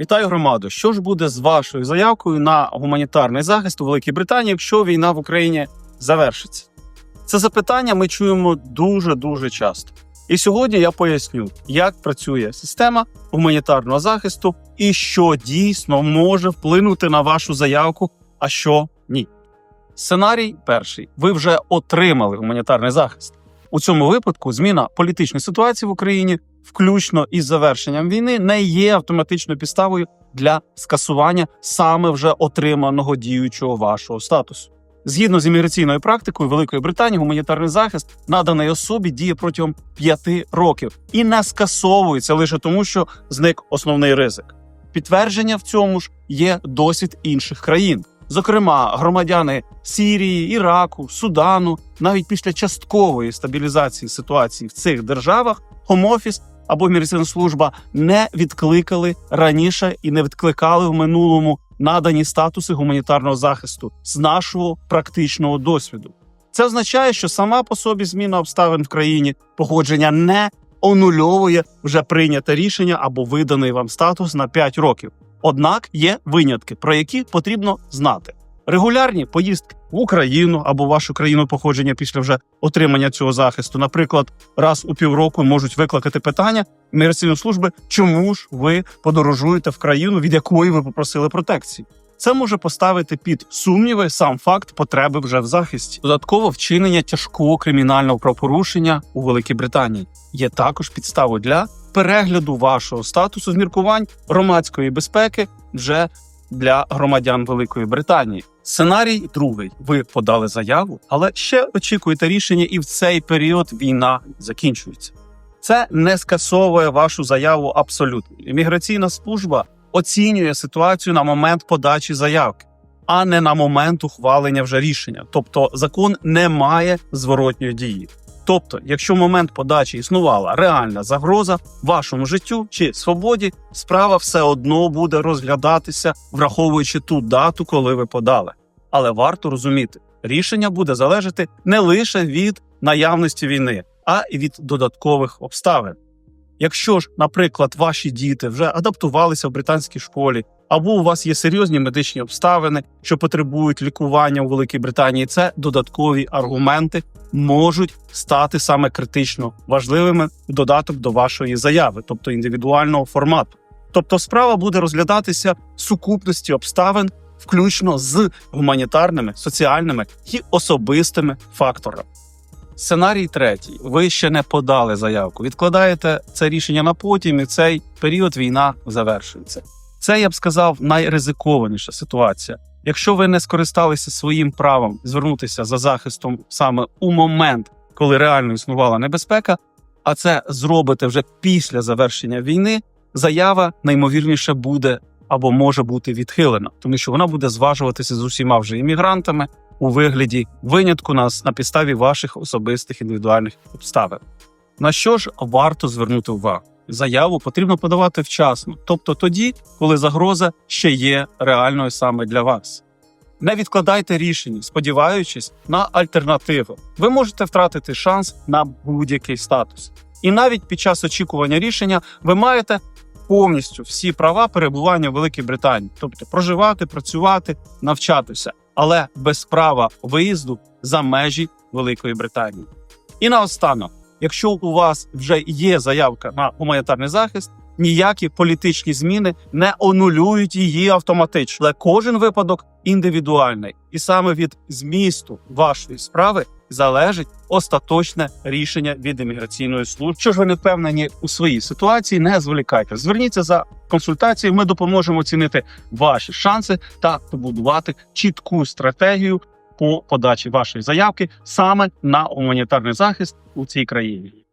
Вітаю громаду. Що ж буде з вашою заявкою на гуманітарний захист у Великій Британії, якщо війна в Україні завершиться? Це запитання ми чуємо дуже дуже часто. І сьогодні я поясню, як працює система гуманітарного захисту і що дійсно може вплинути на вашу заявку, а що ні. Сценарій перший: ви вже отримали гуманітарний захист. У цьому випадку зміна політичної ситуації в Україні, включно із завершенням війни, не є автоматичною підставою для скасування саме вже отриманого діючого вашого статусу. Згідно з імміграційною практикою Великої Британії, гуманітарний захист наданий особі діє протягом п'яти років і не скасовується лише тому, що зник основний ризик. Підтвердження в цьому ж є досвід інших країн. Зокрема, громадяни Сірії, Іраку, Судану, навіть після часткової стабілізації ситуації в цих державах, Хомофіс або міграційна служба не відкликали раніше і не відкликали в минулому надані статуси гуманітарного захисту з нашого практичного досвіду. Це означає, що сама по собі зміна обставин в країні походження не онульовує вже прийняте рішення або виданий вам статус на 5 років. Однак є винятки, про які потрібно знати. Регулярні поїздки в Україну або вашу країну походження після вже отримання цього захисту, наприклад, раз у півроку можуть викликати питання міграційної служби, чому ж ви подорожуєте в країну, від якої ви попросили протекції. Це може поставити під сумніви сам факт потреби вже в захисті. Додатково вчинення тяжкого кримінального правопорушення у Великій Британії є також підставою для перегляду вашого статусу з міркувань громадської безпеки вже для громадян Великої Британії. Сценарій другий: ви подали заяву, але ще очікуєте рішення, і в цей період війна закінчується. Це не скасовує вашу заяву абсолютно. Імміграційна служба оцінює ситуацію на момент подачі заявки, а не на момент ухвалення вже рішення. Тобто закон не має зворотньої дії. Тобто, якщо в момент подачі існувала реальна загроза вашому життю чи свободі, справа все одно буде розглядатися, враховуючи ту дату, коли ви подали. Але варто розуміти, рішення буде залежати не лише від наявності війни, а й від додаткових обставин. Якщо ж, наприклад, ваші діти вже адаптувалися в британській школі, або у вас є серйозні медичні обставини, що потребують лікування у Великій Британії, це додаткові аргументи можуть стати саме критично важливими в додаток до вашої заяви, тобто індивідуального формату. Тобто, справа буде розглядатися в сукупності обставин, включно з гуманітарними, соціальними і особистими факторами. Сценарій третій: ви ще не подали заявку. Відкладаєте це рішення на потім, і цей період війна завершується. Це я б сказав найризикованіша ситуація. Якщо ви не скористалися своїм правом звернутися за захистом саме у момент, коли реально існувала небезпека, а це зробите вже після завершення війни, заява наймовірніше буде або може бути відхилена, тому що вона буде зважуватися з усіма вже іммігрантами у вигляді винятку нас на підставі ваших особистих індивідуальних обставин. На що ж варто звернути увагу? Заяву потрібно подавати вчасно, тобто тоді, коли загроза ще є реальною саме для вас. Не відкладайте рішення, сподіваючись на альтернативу. Ви можете втратити шанс на будь-який статус. І навіть під час очікування рішення ви маєте повністю всі права перебування в Великій Британії, тобто проживати, працювати, навчатися, але без права виїзду за межі Великої Британії. І наостанок, якщо у вас вже є заявка на гуманітарний захист, ніякі політичні зміни не онулюють її автоматично. Але кожен випадок індивідуальний, і саме від змісту вашої справи залежить остаточне рішення від імміграційної служби. Що ж ви не впевнені у своїй ситуації, не зволікайте. Зверніться за консультацією. Ми допоможемо оцінити ваші шанси та побудувати чітку стратегію по подачі вашої заявки саме на гуманітарний захист у цій країні.